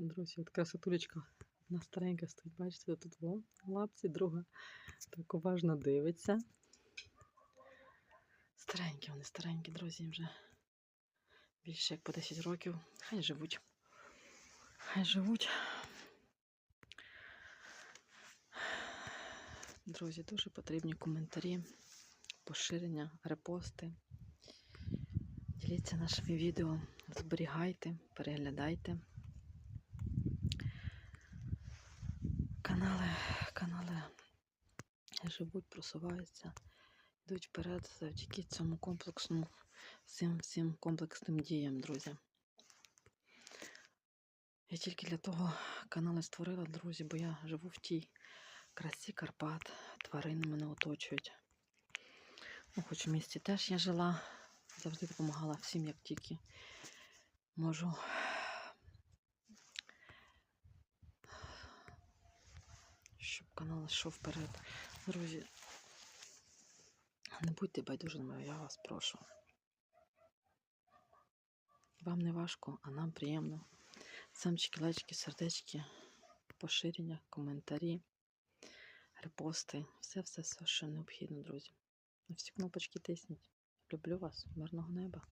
Друзі, от красотулечка. Одна старенька стоїть, бачите, тут во, лапці, друга так уважно дивиться. Старенькі, вони старенькі, друзі, вже більше як по 10 років. Хай живуть. Хай живуть. Друзі, дуже потрібні коментарі, поширення, репости. Діліться нашими відео, зберігайте, переглядайте. Канали, канали живуть, просуваються, йдуть вперед завдяки цьому комплексному, всім, всім комплексним діям, друзі. Я тільки для того канали створила, друзі, бо я живу в тій красі Карпат, тварини мене оточують. Ну, хоч в місті теж я жила, завжди допомагала всім, як тільки можу. Щоб канал йшов вперед. Друзі, не будьте байдужими, я вас прошу. Вам не важко, а нам приємно. Самчики, лайчики, сердечки, поширення, коментарі, репости. Все, все, все, що необхідно, друзі. На всі кнопочки тисніть. Люблю вас, мирного неба.